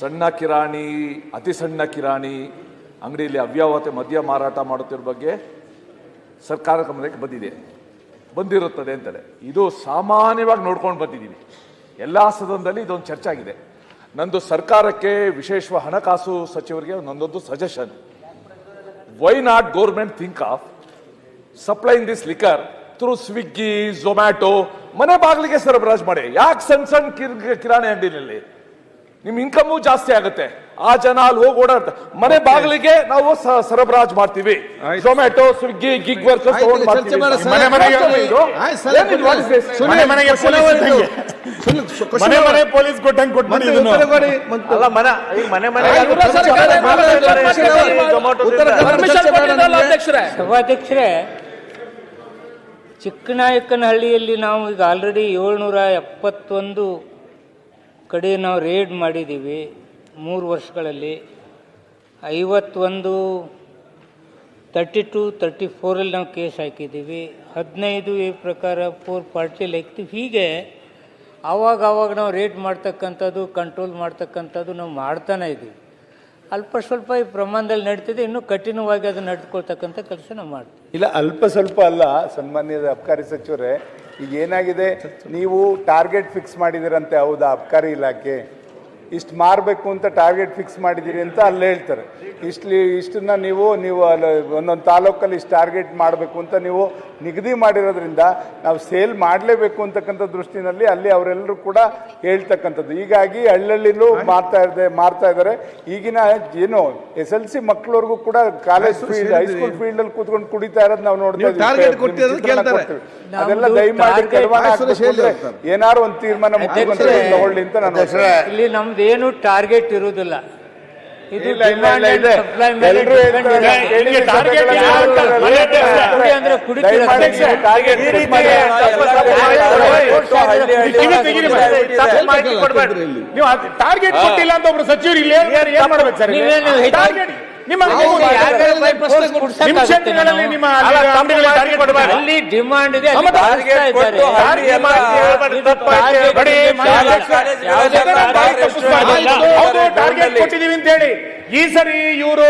ಸಣ್ಣ ಕಿರಾಣಿ, ಅತಿ ಸಣ್ಣ ಕಿರಾಣಿ, ಅಂಗಡಿಯಲ್ಲಿ ಅವ್ಯವತೆ ಮದ್ಯ ಮಾರಾಟ ಮಾಡುತ್ತಿರೋ ಬಗ್ಗೆ ಸರ್ಕಾರ ಗಮನಕ್ಕೆ ಬಂದಿದೆ. ಬಂದಿರುತ್ತದೆ ಅಂತಾರೆ ಇದು ಸಾಮಾನ್ಯವಾಗಿ ನೋಡ್ಕೊಂಡು ಬಂದಿದ್ದೀನಿ ಎಲ್ಲ ಸದನದಲ್ಲಿ ಇದೊಂದು ಚರ್ಚೆ ಆಗಿದೆ. ನಂದು ಸರ್ಕಾರಕ್ಕೆ ವಿಶೇಷ ಹಣಕಾಸು ಸಚಿವರಿಗೆ ನಂದೊಂದು suggestion why not government think of supplying this liquor through Swiggy Zomato ಮನೆ ಬಾಗಿಲಿಗೆ ಸರಬರಾಜು ಮಾಡಿ. ಯಾಕೆ ಸಣ್ಣ ಸಣ್ಣ ಕಿರ್- ಕಿರಾಣಿ ಅಂಗಡಿನಲ್ಲಿ ನಿಮ್ ಇನ್ಕಮು ಜಾಸ್ತಿ ಆಗುತ್ತೆ ಆ ಜನ ಅಲ್ಲಿ ಹೋಗಿ ಓಡಾಡ್ತಾರೆ ಮನೆ ಬಾಗಿಲಿಗೆ ನಾವು ಸರಬರಾಜ್ ಸರಬರಾಜು ಮಾಡ್ತೀವಿ ಝೊಮ್ಯಾಟೊ ಸ್ವಿಗ್ಗಿ ಗಿಗ್ ವರ್ಕರ್ಸ್ ಆಯ್ತು, ಚರ್ಚೆ. ಮನೆ ಮನೆಗೆ ಆಯ್ತು ಸರ್, ಸುನಿಲ್, ಮನೆ ಮನೆಗೆ question ಪೊಲೀಸ್ ಅವತ್ತು. ಇದ್ದಂಗೆ. ಸುನಿಲ್, question ಮನೆ ಮನೆ ಅವತ್ತು. ಪೊಲೀಸ್ ಕೊಟ್ಟಂಗೆ ಕೊಟ್ಬಿಡಿ ಮಂತ್ರಿ ಇದನ್ನು. ಉತ್ತರ ಕೊಡಿ, ಮಂತ್ರಿ. ಅಲ್ಲ ಮನೆ ಈಗ ಮನೆ ಮನೆ ಆಯ್ತು, ಉತ್ತರ ಸರ್ಕಾರ ಉತ್ತರ ಕರ್ನಾಟಕ ಚರ್ಚೆ ಬೇಡ ನಮ್ಗೆ. ಸಭಾಧ್ಯಕ್ಷರೇ ಚಿಕ್ಕನಾಯಕನಹಳ್ಳಿಯಲ್ಲಿ ನಾವು ಈಗ ಆಲ್ರೆಡಿ ಏಳ್ನೂರ ಎಪ್ಪತ್ತೊಂದು ಕಡೆ ನಾವು ರೇಡ್ ಮಾಡಿದ್ದೀವಿ ಮೂರು ವರ್ಷಗಳಲ್ಲಿ. ಐವತ್ತೊಂದು ತರ್ಟಿ ಟು ತರ್ಟಿ ಫೋರಲ್ಲಿ ನಾವು ಕೇಸ್ ಹಾಕಿದ್ದೀವಿ ಹದಿನೈದು ಈ ಪ್ರಕಾರ ಫೋರ್ ಪಾರ್ಟಿಯಲ್ಲಿ ಹಾಕ್ತೀವಿ ಹೀಗೆ ಆವಾಗ ಆವಾಗ ನಾವು ರೇಟ್ ಮಾಡ್ತಕ್ಕಂಥದ್ದು ಕಂಟ್ರೋಲ್ ಮಾಡ್ತಕ್ಕಂಥದ್ದು ನಾವು ಮಾಡ್ತಾನೆ ಇದ್ದೀವಿ. ಅಲ್ಪ ಸ್ವಲ್ಪ ಈ ಪ್ರಮಾಣದಲ್ಲಿ ನಡೀತಿದೆ. ಇನ್ನೂ ಕಠಿಣವಾಗಿ ಅದನ್ನು ನಡೆದುಕೊಳ್ತಕ್ಕಂಥ ಕೆಲಸ ನಾವು ಮಾಡ್ತೀವಿ. ಇಲ್ಲ, ಅಲ್ಪ ಸ್ವಲ್ಪ ಅಲ್ಲ. ಸನ್ಮಾನ್ಯದ ಅಬಕಾರಿ ಸಚಿವರೇ ಈಗ ಏನಾಗಿದೆ? ನೀವು ಟಾರ್ಗೆಟ್ ಫಿಕ್ಸ್ ಮಾಡಿದಿರಂತೆ ಹೌದಾ? ಅಬ್ಕಾರಿ ಇಲಾಖೆ. ಇಷ್ಟು ಮಾರಬೇಕು ಅಂತ ಟಾರ್ಗೆಟ್ ಫಿಕ್ಸ್ ಮಾಡಿದ್ದೀರಿ ಅಂತ ಅಲ್ಲಿ ಹೇಳ್ತಾರೆ. ಇಷ್ಟು ಇಷ್ಟನ್ನ ನೀವು ನೀವು ಅಲ್ಲಿ ಒಂದೊಂದು ತಾಲೂಕಲ್ಲಿ ಇಷ್ಟು ಟಾರ್ಗೆಟ್ ಮಾಡಬೇಕು ಅಂತ ನೀವು ನಿಗದಿ ಮಾಡಿರೋದ್ರಿಂದ ನಾವು ಸೇಲ್ ಮಾಡಲೇಬೇಕು ಅಂತಕ್ಕಂಥ ದೃಷ್ಟಿನಲ್ಲಿ ಅಲ್ಲಿ ಅವರೆಲ್ಲರೂ ಕೂಡ ಹೇಳ್ತಕ್ಕಂಥದ್ದು. ಹೀಗಾಗಿ ಹಳ್ಳಹಳ್ಳಿಲೂ ಮಾರ್ತಾ ಇದೆ ಮಾರ್ತಾ ಇದ್ದಾರೆ. ಈಗಿನ ಏನು ಎಸ್ ಎಲ್ ಸಿ ಮಕ್ಕಳವರೆಗೂ ಕೂಡ ಕಾಲೇಜ್ ಫೀಲ್ಡ್ ಹೈಸ್ಕೂಲ್ ಫೀಲ್ಡ್ ಅಲ್ಲಿ ಕೂತ್ಕೊಂಡು ಕುಡಿತಾ ಇರೋದು ನಾವು ನೋಡ್ತಾ ಇದ್ದೀವಿ. ಅದೆಲ್ಲ ದಯಮಾಡಿ. ಏನಾರು ಒಂದು ತೀರ್ಮಾನ ಮುಖ್ಯಮಂತ್ರಿ ತಗೊಳ್ಳಿ ಅಂತ ನಾನು ಇಲ್ಲಿ ನಮ್ದೇನು ಟಾರ್ಗೆಟ್ ಇರುವುದಿಲ್ಲ ಇದು ಟಾರ್ಗೆಟ್ ಇಲ್ಲ, demand ಇಲ್ಲ. ಮೇಲೆ ನಿಮ್ಗೆ target ಯಾರು ಅಂತ ಮನೆ ಹತ್ರ ಕುಡಿ ಅಂದ್ರೆ ಕುಡಿತೀರ ಟಾರ್ಗೆಟ್ ತೆಗೀರಿ. ತಪ್ಪು ಮಾಹಿತಿ. ನೀವು ಟಾರ್ಗೆಟ್ ಕೊಟ್ಟಿಲ್ಲ ಅಂತ ಒಬ್ರು ಸಚಿವರು ಇಲ್ಲಿ ಏನ್ ಏನ್ ಮಾಡ್ಬೇಕು ಸರ್ ಇಲ್ಲಿ? ನೀವೇನು ಹೆಚ್ಚು- ಟಾರ್ಗೆಟ್ ಅಲ್ಲಿ ಡಿಮ್ಯಾಂಡ್ ಡಿಮಾಂಡ್ ಇದೆ ಟಾರ್ಗೆಟ್ ಕೊಟ್ಟಿದೀವಿ ಅಂತ ಹೇಳಿ. ಈ ಸರಿ ಇವರು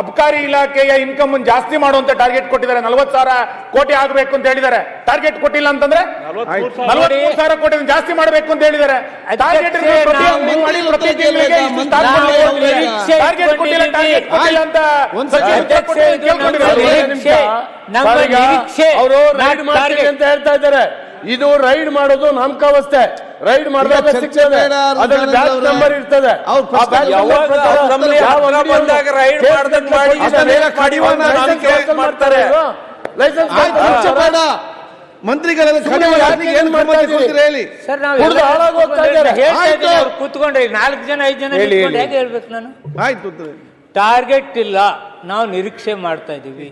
ಅಬ್ಕಾರಿ ಇಲಾಖೆಯ ಇನ್ಕಮ್ ಜಾಸ್ತಿ ಮಾಡುವಂತ ಟಾರ್ಗೆಟ್ ಕೊಟ್ಟಿದ್ದಾರೆ ನಲ್ವತ್ತು ಸಾವಿರ ಕೋಟಿ ಆಗಬೇಕು ಅಂತ ಹೇಳಿದ್ದಾರೆ ಟಾರ್ಗೆಟ್ ಕೊಟ್ಟಿಲ್ಲ ಅಂತಂದ್ರೆ ನಲವತ್ಮೂರು ಸಾವಿರ ಕೋಟಿ ಜಾಸ್ತಿ ಮಾಡಬೇಕು ಅಂತ ಹೇಳಿದ್ದಾರೆ ಅವರು ರೈಡ್ ಅಂತ ಹೇಳ್ತಾ ಇದ್ದಾರೆ ಇದು ರೈಡ್ ಮಾಡೋದು ನಾಮಕಾವಸ್ಥೆ ರೈಡ್ ಮಾಡಿದಾಗ ಚರ್ಚೆ ಸಿಗ್ತದೆ. ಬೇಡ, ಅದ್ರಲ್ಲಿ ಬ್ಯಾಚ್ ನಂಬರ್ ಇರ್ತದೆ. ಬಂದಾಗ ರೈಡ್ ಮಾಡಿ ಕಡಿವಾಣ ಮಾಡ್ತಾರೆ. ಲೈಸೆನ್ಸ್ ಬೇಡ ಮಂತ್ರಿಗಳೆಲ್ಲ ಸುಮ್ಮನೆ ಕಡಿಮೆ ಏನ್ ಮಾಡ್ತಾ ಇದ್ದೀರಿ? ಹೇಳಿ. ಸರ್ ನಾವು ಇದ್ದಾರೆ. ಕೂತ್ಕೊಂಡ್ರೆ ನಾಲ್ಕು ಜನ ಐದು ಜನ. ಹೇಗೆ ಹೇಳ್ಬೇಕು ನಾನು? ಆಯ್ತು ಟಾರ್ಗೆಟ್ ಇಲ್ಲ. ನಾವು ನಿರೀಕ್ಷೆ ಮಾಡ್ತಾ ಇದ್ದೀವಿ.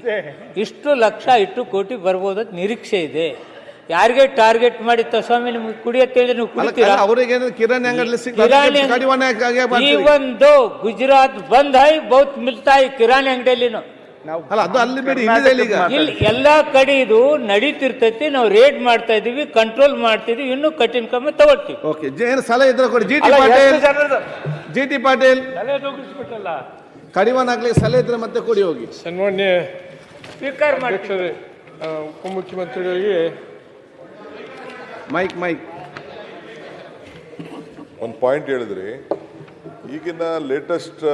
ಇಷ್ಟು ಲಕ್ಷ ಇಷ್ಟು ಕೋಟಿ ಬರ್ಬೋದು ಅಂತ ನಿರೀಕ್ಷೆ ಇದೆ. ಯಾರಿಗೆ ಟಾರ್ಗೆಟ್ ಮಾಡಿ ಸ್ವಾಮಿ ನಿಮ್ಗೆ ಕುಡಿಯತ್ತೆ ಹೇಳಿದ್ರೆ ನೀವು ಕುಡಿತೀರಾ? ಅವರಿಗೆ ಕಿರಾಣಿ ಅಂಗಡಿ ಮಾಡ್ತೀರಿ. ಒಂದು ಗುಜರಾತ್ ಬಂದ್ ಹೈ ಬಹುತ್ ಮಿಲ್ತಾ ಕಿರಾಣಿ ಅಂಗಡಿಯಲ್ಲಿನೂ. ಅಲ್ಲ ಅದು ಅಲ್ಲಿ ಬಿಡಿ ಇಲ್ಲಿದೆ ಈಗ. ಇಲ್ಲಿ ಎಲ್ಲಾ ಕಡೆ ಇದು ನಡೀತಿರ್ತೈತಿ ನಾವು ರೇಡ್ ಮಾಡ್ತಾ ಇದೀವಿ ಕಂಟ್ರೋಲ್ ಮಾಡ್ತಿದೀವಿ ಇನ್ನು ಕಠಿಣ ಕ್ರಮ ತಗೊಳ್ತೀವಿ. ಸಲಹೆ ಇದ್ರೆ ಕೊಡಿ. G T Patil? G T Patil ಕಡಿವಾಣ ಹಾಕ್ಲಿಕ್ಕೆ ಸಲಹೆ ಇದ್ರೆ ಮತ್ತೆ ಕೊಡಿ ಹೋಗಿ. ಸನ್ಮಾನ್ಯ ಸ್ವೀಕಾರ ಮಾಡಿ ಉಪಮುಖ್ಯಮಂತ್ರಿಗಳಿಗೆ ಮೈಕ್ ಮೈಕ್. ಒಂದು ಪಾಯಿಂಟ್ ಹೇಳಿದ್ರಿ. ಈಗಿನ ಲೇಟೆಸ್ಟ್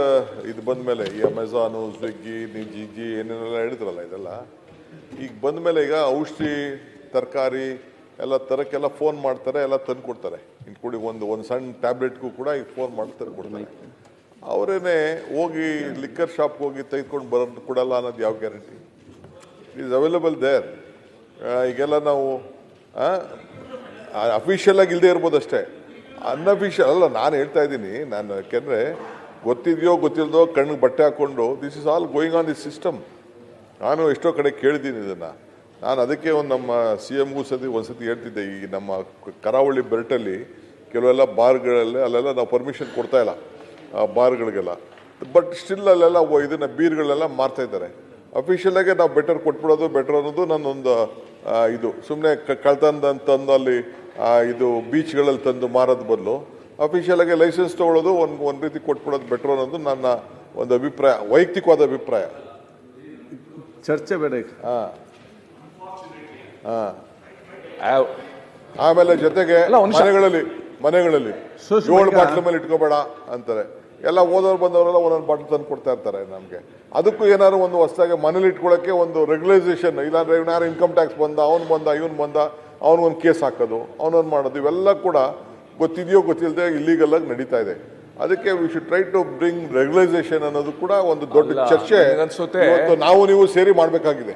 ಇದು ಬಂದ ಮೇಲೆ ಈ ಅಮೆಝಾನು ಸ್ವಿಗ್ಗಿ ನೀವು ಜಿಜಿ ಏನೇನೆಲ್ಲ ಹೇಳಿದ್ರಲ್ಲ ಇದೆಲ್ಲ, ಈಗ ಬಂದ ಮೇಲೆ ಈಗ ಔಷಧಿ, ತರಕಾರಿ, ಎಲ್ಲ ತರಕ್ಕೆಲ್ಲ ಫೋನ್ ಮಾಡ್ತಾರೆ, ಎಲ್ಲ ತಂದು ಕೊಡ್ತಾರೆ ಒಂದು ಒಂದು ಸಣ್ಣ ಟ್ಯಾಬ್ಲೆಟ್ಗೂ ಕೂಡ ಈಗ ಫೋನ್ ಮಾಡಿ ತಂದು ಕೊಡ್ತಾರೆ ಅವರೇನೆ ಹೋಗಿ ಲಿಕ್ಕರ್ ಶಾಪ್ಗೆ ಹೋಗಿ ತೆಗೆದುಕೊಂಡು ಬರೋದು ಕೊಡಲ್ಲ ಅನ್ನೋದು ಯಾವ ಗ್ಯಾರಂಟಿ ಈಸ್ ಅವೈಲಬಲ್ ದೇರ್ ಈಗೆಲ್ಲ ನಾವು ಅಫಿಷಿಯಲ್ ಆಗಿ ಇಲ್ಲದೆ ಇರ್ಬೋದು ಅಷ್ಟೇ. ಅನ್ಅಫಿಷಿಯಲ್ ಅಲ್ಲ, ನಾನು ಹೇಳ್ತಾ ಇದ್ದೀನಿ, ನಾನು ಯಾಕೆಂದರೆ ಗೊತ್ತಿದೆಯೋ ಗೊತ್ತಿಲ್ಲದೋ ಕಣ್ಣಿಗೆ ಬಟ್ಟೆ ಹಾಕ್ಕೊಂಡು this is all going on this system ನಾನು ಎಷ್ಟೋ ಕಡೆ ಕೇಳಿದ್ದೀನಿ ಇದನ್ನು. ನಾನು ಅದಕ್ಕೆ ಒಂದು ನಮ್ಮ ಸಿ ಎಮ್ಗೂ ಸತಿ ಒಂದು ಸತಿ ಹೇಳ್ತಿದ್ದೆ, ಈ ನಮ್ಮ ಕರಾವಳಿ ಬೆಲ್ಟಲ್ಲಿ ಕೆಲವೆಲ್ಲ ಬಾರ್ಗಳಲ್ಲಿ ಅಲ್ಲೆಲ್ಲ ನಾವು ಪರ್ಮಿಷನ್ ಕೊಡ್ತಾ ಇಲ್ಲ, ಆ ಬಾರ್ಗಳಿಗೆಲ್ಲ. ಬಟ್ ಸ್ಟಿಲ್ ಅಲ್ಲೆಲ್ಲ ಇದನ್ನು ಬೀರ್ಗಳೆಲ್ಲ ಮಾರ್ತಾ ಇದ್ದಾರೆ. ಅಫಿಷಿಯಲಾಗೆ ನಾವು ಬೆಟರ್ ಕೊಟ್ಬಿಡೋದು ಬೆಟರ್ ಅನ್ನೋದು ನನ್ನೊಂದು ಇದು. ಸುಮ್ಮನೆ ಕಳ್ತಂದ ತಂದು ಅಲ್ಲಿ ಇದು ಬೀಚ್ಗಳಲ್ಲಿ ತಂದು ಮಾರೋದು ಬದಲು. ಅಫಿಷಿಯಲ್ ಆಗಿ ಲೈಸೆನ್ಸ್ ತಗೊಳ್ಳೋದು ಒಂದು ಒಂದು ರೀತಿ ಕೊಟ್ಬಿಡೋದು ಬೆಟ್ರ್ ಅನ್ನೋದು ನನ್ನ ಒಂದು ಅಭಿಪ್ರಾಯ ವೈಯಕ್ತಿಕವಾದ ಅಭಿಪ್ರಾಯ. ಚರ್ಚೆ ಬೇಡ ಹಾಂ. ಹಾಂ ಆಮೇಲೆ ಜೊತೆಗೆ ಮನೆಗಳಲ್ಲಿ ಮನೆಗಳಲ್ಲಿ ಏಳು ಬಾಟ್ಲ ಮೇಲೆ ಇಟ್ಕೋಬೇಡ ಅಂತಾರೆ. ಎಲ್ಲ ಓದೋರು ಬಂದವರೆಲ್ಲ ಒಂದೊಂದು ಬಾಟ್ಲ್ ತಂದು ಕೊಡ್ತಾ ಇರ್ತಾರೆ ನಮಗೆ. ಅದಕ್ಕೂ ಏನಾದ್ರು ಒಂದು ಹೊಸದಾಗಿ ಮನೇಲಿ ಇಟ್ಕೊಳ್ಳೋಕ್ಕೆ ಒಂದು ರೆಗ್ಯುಲೈಸೇಷನ್ ಇಲ್ಲಾಂದ್ರೆ ಯಾರು ಇನ್ಕಮ್ ಟ್ಯಾಕ್ಸ್ ಬಂದ ಅವ್ನು ಬಂದ ಇವನು ಬಂದ ಅವನಿಗೊಂದು ಕೇಸ್ ಹಾಕೋದು ಅವನೊಂದು ಮಾಡೋದು ಇವೆಲ್ಲ ಕೂಡ ಗೊತ್ತಿದೆಯೋ ಗೊತ್ತಿಲ್ಲದೆ ಇಲ್ಲಿಗಲ್ ಆಗಿ ನಡೀತಾ ಇದೆ. ಅದಕ್ಕೆ we should try to bring regularisation ಅನ್ನೋದು ಕೂಡ ಒಂದು ದೊಡ್ಡ ಚರ್ಚೆ. ಅನ್ಸುತ್ತೆ? ಇವತ್ತು ನಾವು ನೀವು ಸೇರಿ ಮಾಡಬೇಕಾಗಿದೆ.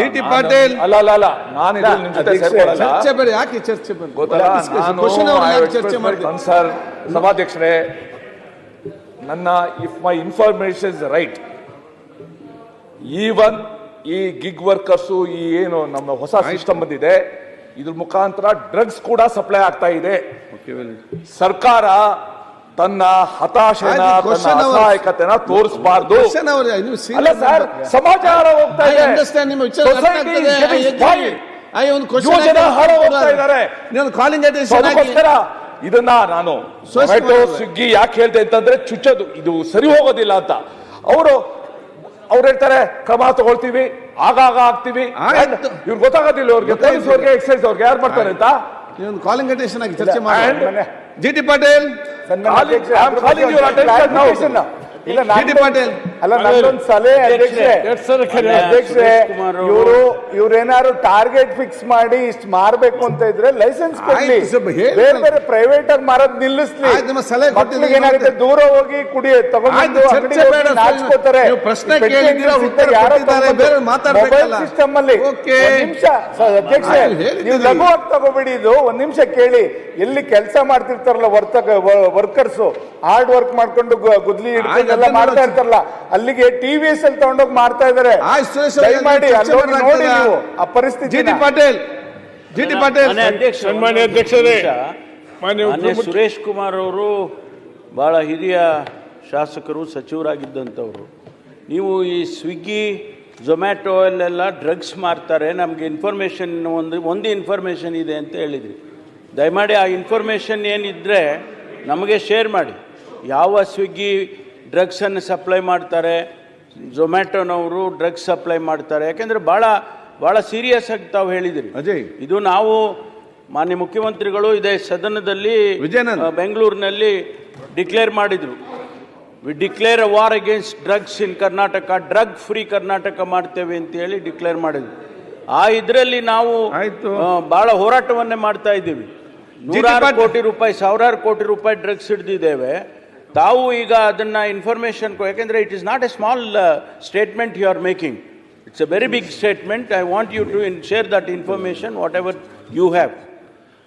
ಜಿಟಿ ಪಾಟೀಲ್. ಅಲ್ಲ ಅಲ್ಲ ಅಲ್ಲ ನಾನು ಇದ್ರಲ್ಲಿ ಜೊತೆ ಚರ್ಚೆ ಬೇಡ ಯಾಕೆ ಚರ್ಚೆ ಬೇಡ ಗೊತ್ತಲ್ಲ ನಾನು ಚರ್ಚೆ ಕನ್ಸರ್ ಸಭಾಧ್ಯಕ್ಷರೇ ನನ್ನ if my information is right even ಈ ಗಿಗ್ ವರ್ಕರ್ಸು ಈ ಏನು ನಮ್ಮ ಹೊಸ ಸಿಸ್ಟಮ್ ಬಂದಿದೆ ಇದ್ರ ಮುಖಾಂತರ ಡ್ರಗ್ಸ್ ಕೂಡ ಸಪ್ಲೈ ಆಗ್ತಾ ಇದೆ. ಸರ್ಕಾರ ತನ್ನ ಹತಾಶೆನ ತನ್ನ. ಅಸಹಾಯಕತೆನ ತೋರಿಸಬಾರ್ದು. ಅಲ್ಲ ಸರ್ ಸಮಾಚಾರ ಹೋಗ್ತಾ ಇದೆ. ಇದನ್ನ ನಾನು ಸ್ವಿಗ್ಗಿ ಯಾಕೆ ಹೇಳ್ತೇನೆ ಅಂತಂದ್ರೆ ಚುಚ್ಚದು. ಇದು ಸರಿ ಹೋಗೋದಿಲ್ಲ ಅಂತ. ಅವರು ಅವ್ರು ಹೇಳ್ತಾರೆ ಕ್ರಮ ತಗೊಳ್ತೀವಿ ಆಗಾಗ ಆಗ್ತೀವಿ. ಇವ್ರು ಗೊತ್ತಾಗೋದಿಲ್ಲ ಅವ್ರಿಗೆ. ಪೊಲೀಸ್ ಅವ್ರಿಗೆ ಎಕ್ಸೈಸ್ ಅವ್ರಿಗೆ ಯಾರು ಮಾಡ್ತಾರೆ ಅಂತ? ನೀವು ಕಾಲಿಂಗ್ ಅಟೆನ್ಷನ್ ಆಗಿ ಚರ್ಚೆ ಮಾಡಿ ಜಿ ಟಿ ಪಾಟೀಲ್. ಇಲ್ಲ. ಜಿ ಟಿ ಪಾಟೀಲ್ ಅಲ್ಲ ನಂದೊಂದು ಸಲಹೆ ಅಧ್ಯಕ್ಷರೇ ಅಧ್ಯಕ್ಷರೇ ಇವರು ಇವ್ರೇನಾದ್ರು ಟಾರ್ಗೆಟ್ ಫಿಕ್ಸ್ ಮಾಡಿ ಇಷ್ಟು ಮಾರ್ಬೇಕು ಅಂತ ಇದ್ರೆ ಲೈಸೆನ್ಸ್ ಕೊಡ್ಲಿ. ಬೇರೆ ಬೇರೆ ಪ್ರೈವೇಟ್ ಆಗಿ ಮಾರೋದ್ ನಿಲ್ಲಿಸ್ಲಿ. ಸಲಹೆ ಏನಾಗುತ್ತೆ ದೂರ ಹೋಗಿ ಕುಡಿ ತಗೊಂಡು ನಾಚ್ಕೋತಾರೆ. ಪ್ರಶ್ನೆ ಮಾತಾಡ್ಬೇಕಲ್ಲ. ಸಿಸ್ಟಮ್ ಅಲ್ಲಿ ನಿಮಿಷ ಅಧ್ಯಕ್ಷರೇ ನೀವು ಲಘುವಾಗಿ ತಗೋಬೇಡಿ ಇದು. ಒಂದ್ ನಿಮಿಷ ಕೇಳಿ. ಎಲ್ಲಿ ಕೆಲಸ ಮಾಡ್ತಿರ್ತಾರಲ್ಲ ವರ್ತಕ ವರ್ಕರ್ಸ್. ಹಾರ್ಡ್ ವರ್ಕ್ ಮಾಡ್ಕೊಂಡು ಗುದ್ಲಿ ಹಿಡ್ಕೊಂಡು ಎಲ್ಲ ಮಾಡ್ತಾ ಇರ್ತಾರಲ್ಲ ಅಲ್ಲಿಗೆ ಟಿವಿಎಸ್ ಅಲ್ಲಿ ತಗೊಂಡೋಗಿ ಮಾಡ್ತಾ ಇದಾರೆ. ಮಾಡಿ ನೋಡಿ ನೀವು ಆ ಜಿ ಪರಿಸ್ಥಿತಿ T Patil G T Patil. ಸನ್ಮಾನ್ಯ ಅಧ್ಯಕ್ಷರೇ ಮಾನ್ಯ ಮಾನ್ಯ ಸುರೇಶ್ ಕುಮಾರ್ ಅವರು ಬಹಳ ಹಿರಿಯ ಶಾಸಕರು ಸಚಿವರಾಗಿದ್ದಂಥವ್ರು. ನೀವು ಈ ಸ್ವಿಗ್ಗಿ ಝೊಮ್ಯಾಟೊ ಅಲ್ಲೆಲ್ಲ ಡ್ರಗ್ಸ್ ಮಾರ್ತಾರೆ. ನಮಗೆ ಇನ್ಫಾರ್ಮೇಷನ್ ಒಂದು ಒಂದು ಇನ್ಫಾರ್ಮೇಷನ್ ಇದೆ ಅಂತ ಹೇಳಿದ್ರಿ. ದಯಮಾಡಿ ಆ ಇನ್ಫಾರ್ಮೇಷನ್ ಏನಿದ್ರೆ ನಮಗೆ ಶೇರ್ ಮಾಡಿ. ಯಾವ ಸ್ವಿಗ್ಗಿ ಡ್ರಗ್ಸನ್ನು ಸಪ್ಲೈ ಮಾಡ್ತಾರೆ. ಝೊಮ್ಯಾಟೊನವರು ಡ್ರಗ್ಸ್ ಸಪ್ಲೈ ಮಾಡ್ತಾರೆ. ಯಾಕೆಂದರೆ ಭಾಳ ಭಾಳ ಸೀರಿಯಸ್ ಆಗಿ ತಾವು ಹೇಳಿದಿರಿ. ಅಜಯ್. ಇದು ನಾವು ಮಾನ್ಯ ಮುಖ್ಯಮಂತ್ರಿಗಳು ಇದೇ ಸದನದಲ್ಲಿ ವಿಜಯನಗರ ಬೆಂಗಳೂರಿನಲ್ಲಿ ಡಿಕ್ಲೇರ್ ಮಾಡಿದರು. We declare a war against drugs in Karnataka drug free Karnataka ಮಾಡ್ತೇವೆ ಅಂತ ಹೇಳಿ ಡಿಕ್ಲೇರ್ ಮಾಡಿದ್ವಿ ಆ ಇದರಲ್ಲಿ ನಾವು ಭಾಳ ಹೋರಾಟವನ್ನೇ ಮಾಡ್ತಾ ಇದ್ದೀವಿ. ನೂರಾರು. ಕೋಟಿ ರೂಪಾಯಿ ಸಾವಿರಾರು ಕೋಟಿ ರೂಪಾಯಿ ಡ್ರಗ್ಸ್ ಹಿಡಿದಿದ್ದೇವೆ. ತಾವು ಈಗ ಅದನ್ನ ಇನ್ಫಾರ್ಮೇಶನ್ ಯಾಕೆಂದ್ರೆ it is not a small statement you are making it's a very big statement I want you to share that information whatever you have